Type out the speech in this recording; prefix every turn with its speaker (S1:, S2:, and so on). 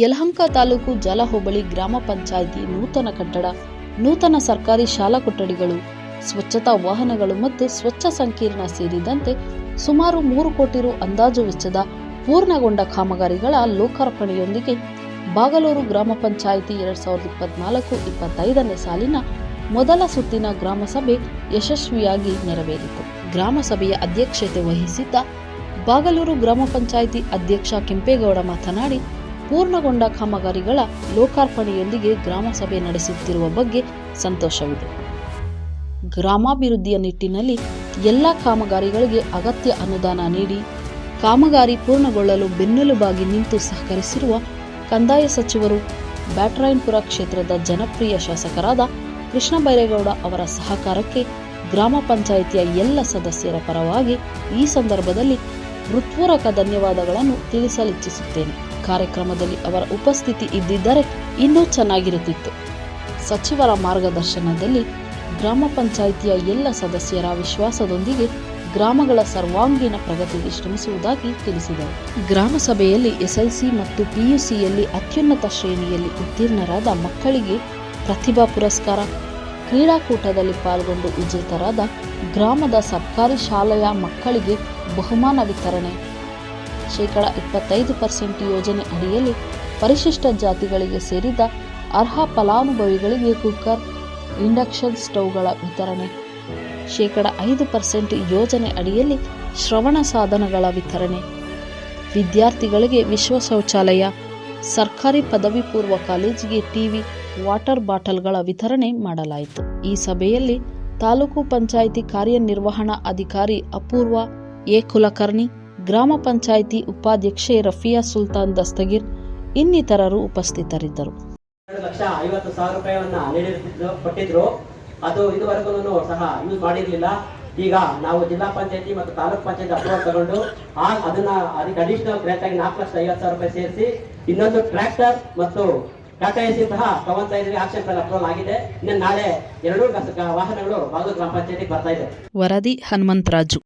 S1: ಯಲಹಂಕ ತಾಲೂಕು ಜಲ ಹೋಬಳಿ ಗ್ರಾಮ ಪಂಚಾಯಿತಿ ನೂತನ ಕಟ್ಟಡ, ನೂತನ ಸರ್ಕಾರಿ ಶಾಲಾ ಕೊಠಡಿಗಳು, ಸ್ವಚ್ಛತಾ ವಾಹನಗಳು ಮತ್ತು ಸ್ವಚ್ಛ ಸಂಕೀರ್ಣ ಸೇರಿದಂತೆ ಸುಮಾರು ಮೂರು ಕೋಟಿ ರು ಅಂದಾಜು ವೆಚ್ಚದ ಪೂರ್ಣಗೊಂಡ ಕಾಮಗಾರಿಗಳ ಲೋಕಾರ್ಪಣೆಯೊಂದಿಗೆ ಬಾಗಲೂರು ಗ್ರಾಮ ಪಂಚಾಯಿತಿ ಎರಡ್ ಸಾವಿರದ ಇಪ್ಪತ್ನಾಲ್ಕು ಇಪ್ಪತ್ತೈದನೇ ಸಾಲಿನ ಮೊದಲ ಸುತ್ತಿನ ಗ್ರಾಮಸಭೆ ಯಶಸ್ವಿಯಾಗಿ ನೆರವೇರಿತು. ಗ್ರಾಮಸಭೆಯ ಅಧ್ಯಕ್ಷತೆ ವಹಿಸಿದ್ದ ಬಾಗಲೂರು ಗ್ರಾಮ ಪಂಚಾಯಿತಿ ಅಧ್ಯಕ್ಷ ಕೆಂಪೇಗೌಡ ಮಾತನಾಡಿ ಪೂರ್ಣಗೊಂಡ ಕಾಮಗಾರಿಗಳ ಲೋಕಾರ್ಪಣೆಯೊಂದಿಗೆ ಗ್ರಾಮಸಭೆ ನಡೆಸುತ್ತಿರುವ ಬಗ್ಗೆ ಸಂತೋಷವಿದೆ. ಗ್ರಾಮಾಭಿವೃದ್ಧಿಯ ನಿಟ್ಟಿನಲ್ಲಿ ಎಲ್ಲ ಕಾಮಗಾರಿಗಳಿಗೆ ಅಗತ್ಯ ಅನುದಾನ ನೀಡಿ, ಕಾಮಗಾರಿ ಪೂರ್ಣಗೊಳ್ಳಲು ಬೆನ್ನೆಲುಬಾಗಿ ನಿಂತು ಸಹಕರಿಸಿರುವ ಕಂದಾಯ ಸಚಿವರು, ಬ್ಯಾಟ್ರಾಯನ್ಪುರ ಕ್ಷೇತ್ರದ ಜನಪ್ರಿಯ ಶಾಸಕರಾದ ಕೃಷ್ಣ ಬೈರೇಗೌಡ ಅವರ ಸಹಕಾರಕ್ಕೆ ಗ್ರಾಮ ಪಂಚಾಯಿತಿಯ ಎಲ್ಲ ಸದಸ್ಯರ ಪರವಾಗಿ ಈ ಸಂದರ್ಭದಲ್ಲಿ ಹೃತ್ಪೂರ್ವಕ ಧನ್ಯವಾದಗಳನ್ನು ತಿಳಿಸಲಿಚ್ಛಿಸುತ್ತೇನೆ. ಕಾರ್ಯಕ್ರಮದಲ್ಲಿ ಅವರ ಉಪಸ್ಥಿತಿ ಇದ್ದಿದ್ದರೆ ಇನ್ನೂ ಚೆನ್ನಾಗಿರುತ್ತಿತ್ತು. ಸಚಿವರ ಮಾರ್ಗದರ್ಶನದಲ್ಲಿ ಗ್ರಾಮ ಪಂಚಾಯಿತಿಯ ಎಲ್ಲ ಸದಸ್ಯರ ವಿಶ್ವಾಸದೊಂದಿಗೆ ಗ್ರಾಮಗಳ ಸರ್ವಾಂಗೀಣ ಪ್ರಗತಿಗೆ ಶ್ರಮಿಸುವುದಾಗಿ ತಿಳಿಸಿದರು. ಗ್ರಾಮ ಸಭೆಯಲ್ಲಿ ಎಸ್ಎಲ್ಸಿ ಮತ್ತು ಪಿಯುಸಿಯಲ್ಲಿ ಅತ್ಯುನ್ನತ ಶ್ರೇಣಿಯಲ್ಲಿ ಉತ್ತೀರ್ಣರಾದ ಮಕ್ಕಳಿಗೆ ಪ್ರತಿಭಾ ಪುರಸ್ಕಾರ, ಕ್ರೀಡಾಕೂಟದಲ್ಲಿ ಪಾಲ್ಗೊಂಡು ವಿಜೇತರಾದ ಗ್ರಾಮದ ಸರ್ಕಾರಿ ಶಾಲೆಯ ಮಕ್ಕಳಿಗೆ ಬಹುಮಾನ ವಿತರಣೆ ಶೇಕಡ ಇಪ್ಪತ್ತೈದು ಪರ್ಸೆಂಟ್ ಯೋಜನೆ ಅಡಿಯಲ್ಲಿ ಪರಿಶಿಷ್ಟ ಜಾತಿಗಳಿಗೆ ಸೇರಿದ ಅರ್ಹ ಫಲಾನುಭವಿಗಳಿಗೆ ಕುಕ್ಕರ್, ಇಂಡಕ್ಷನ್ ಸ್ಟೌವ್ಗಳ ವಿತರಣೆ. ಶೇಕಡ ಐದು ಪರ್ಸೆಂಟ್ ಯೋಜನೆ ಅಡಿಯಲ್ಲಿ ಶ್ರವಣ ಸಾಧನಗಳ ವಿತರಣೆ. ವಿದ್ಯಾರ್ಥಿಗಳಿಗೆ ವಿಶ್ವ ಶೌಚಾಲಯ, ಸರ್ಕಾರಿ ಪದವಿ ಪೂರ್ವ ಕಾಲೇಜಿಗೆ ಟಿವಿ ವಾಟರ್ ಬಾಟಲ್ಗಳ ವಿತರಣೆ ಮಾಡಲಾಯಿತು. ಈ ಸಭೆಯಲ್ಲಿ ತಾಲೂಕು ಪಂಚಾಯಿತಿ ಕಾರ್ಯನಿರ್ವಹಣಾ ಅಧಿಕಾರಿ ಅಪೂರ್ವ ಎ ಕುಲಕರ್ಣಿ ಗ್ರಾಮ ಪಂಚಾಯಿತಿ ಉಪಾಧ್ಯಕ್ಷೆ ರಫಿಯಾ ಸುಲ್ತಾನ್ ದಸ್ತಗಿರ್ ಇನ್ನಿತರರು ಉಪಸ್ಥಿತರಿದ್ದರು.
S2: ಎರಡು ಲಕ್ಷ ಐವತ್ತು ಸಾವಿರ ರೂಪಾಯಿಯನ್ನ ಕೊಟ್ಟಿದ್ರು. ಅದು ಇದುವರೆಗೂ ಸಹ ಯೂಸ್ ಮಾಡಿರಲಿಲ್ಲ. ಈಗ ನಾವು ಜಿಲ್ಲಾ ಪಂಚಾಯತಿ ಮತ್ತು ತಾಲೂಕ್ ಪಂಚಾಯತಿ ಅಪ್ರೂವಲ್ ತಗೊಂಡು ಆ ಅದನ್ನ ಅದಕ್ಕೆ ಅಡಿಷನಲ್ ಗ್ರಾಂಟ್ ಆಗಿ ನಾಲ್ಕು ಲಕ್ಷ ಐವತ್ತು ಸಾವಿರ ರೂಪಾಯಿ ಸೇರಿಸಿ ಇನ್ನೊಂದು ಟ್ರ್ಯಾಕ್ಟರ್ ಮತ್ತು ಟಾಟಾ ಎಸಿ ಸಹ ತಗೊಂತಾ ಆಕ್ಷನ್ ಪ್ಲಾನ್ ಅಪ್ರೂವಲ್ ಆಗಿದೆ. ಇನ್ನು ನಾಳೆ ಎರಡೂ ವಾಹನಗಳು ಬಾಗಲೂರು ಗ್ರಾಮ ಪಂಚಾಯತಿಗೆ ಬರ್ತಾ ಇದೆ
S1: ವರದಿ ಹನುಮಂತರಾಜು.